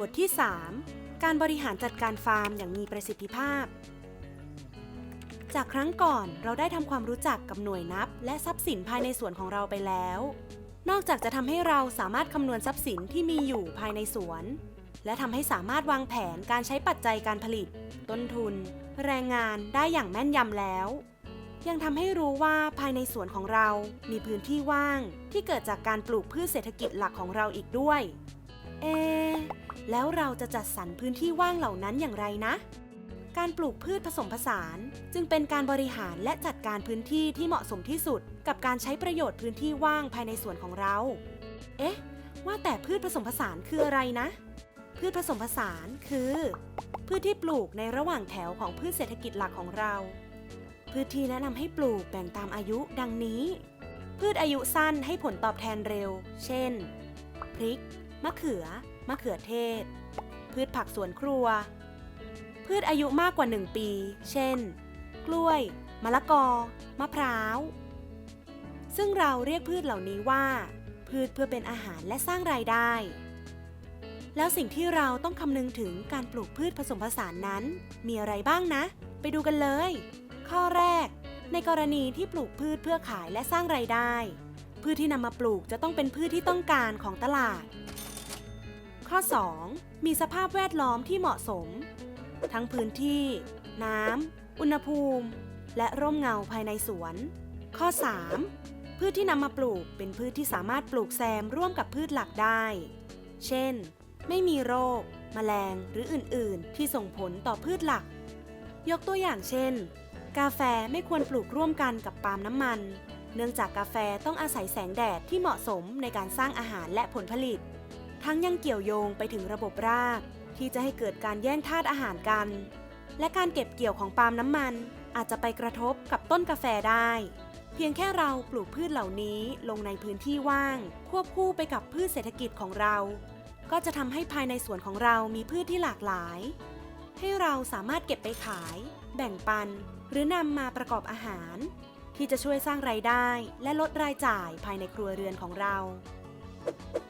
บทที่ 3 การบริหารจัดการฟาร์มอย่างมีประสิทธิภาพ จากครั้งก่อนเราได้ทำความรู้จักกับหน่วยนับ และทรัพย์สินภายในสวนของเราไปแล้ว นอกจากจะทำให้เราสามารถคำนวณทรัพย์สินที่มีอยู่ภายในสวน และทำให้สามารถวางแผนการใช้ปัจจัยการผลิต ต้นทุน แรงงานได้อย่างแม่นยำแล้ว ยังทำให้รู้ว่าภายในสวนของเรามีพื้นที่ว่าง ที่เกิดจากการปลูกพืชเศรษฐกิจหลักของเราอีกด้วย เอ แล้วเราจะจัดสรรพื้นที่ว่างเหล่านั้นอย่างไรนะ การปลูกพืชผสมผสาน จึงเป็นการบริหารและจัดการพื้นที่ที่เหมาะสมที่สุด กับการใช้ประโยชน์พื้นที่ว่างภายในสวนของเรา เอ๊ะ ว่าแต่พืชผสมผสานคืออะไรนะ พืชผสมผสานคือ พืชที่ปลูกในระหว่างแถวของพืชเศรษฐกิจหลักของเรา พืชที่แนะนำให้ปลูกแบ่งตามอายุดังนี้ พืชอายุสั้นให้ผลตอบแทนเร็ว เช่น พริก มะเขือ มะเขือเทศ พืชผักสวนครัว พืชอายุมากกว่า 1 ปี เช่น กล้วย มะละกอ มะพร้าว ซึ่งเราเรียกพืชเหล่านี้ว่า พืชเพื่อเป็นอาหารและสร้างรายได้ แล้วสิ่งที่เราต้องคำนึงถึงการปลูกพืชผสมผสานนั้น มีอะไรบ้างนะ ไปดูกันเลย ข้อแรก ในกรณีที่ปลูกพืชเพื่อขายและสร้างรายได้พืชที่นำมาปลูกจะต้องเป็นพืชที่ต้องการของตลาด ข้อ 2. มีสภาพแวดล้อมที่เหมาะสม ทั้งพื้นที่ น้ำ อุณหภูมิ และร่มเงาภายในสวน ข้อ 3. พืชที่นำมาปลูกเป็นพืชที่สามารถปลูกแซมร่วมกับพืชหลักได้ เช่น ไม่มีโรค แมลง หรืออื่น ๆ ที่ส่งผลต่อพืชหลัก ยกตัวอย่างเช่น กาแฟไม่ควรปลูกร่วมกันกับปาล์มน้ำมัน เนื่องจากกาแฟต้องอาศัยแสงแดดที่เหมาะสมในการสร้างอาหารและผลผลิต ทั้งยังเกี่ยวโยงไปถึงระบบราก ที่จะให้เกิดการแย่งธาตุอาหารกัน และการเก็บเกี่ยวของปาล์มน้ำมัน อาจจะไปกระทบกับต้นกาแฟได้ เพียงแค่เราปลูกพืชเหล่านี้ลงในพื้นที่ว่าง ควบคู่ไปกับพืชเศรษฐกิจของเรา ก็จะทำให้ภายในสวนของเรามีพืชที่หลากหลาย ให้เราสามารถเก็บไปขาย แบ่งปัน หรือนำมาประกอบอาหาร ที่จะช่วยสร้างไรายได้และลดรายจ่ายภายในครัวเรือนของเรา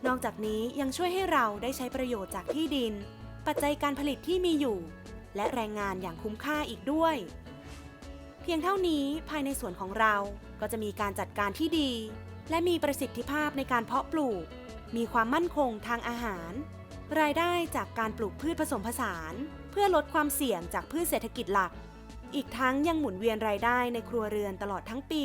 นอกจากนี้ยังช่วยให้เราได้ใช้ประโยชน์จากที่ดิน ปัจจัยการผลิตที่มีอยู่ และแรงงานอย่างคุ้มค่าอีกด้วย เพียงเท่านี้ภายในสวนของเราก็จะมีการจัดการที่ดี และมีประสิทธิภาพในการเพาะปลูก มีความมั่นคงทางอาหาร รายได้จากการปลูกพืชผสมผสาน เพื่อลดความเสี่ยงจากพืชเศรษฐกิจหลัก อีกทั้งยังหมุนเวียนรายได้ในครัวเรือนตลอดทั้งปี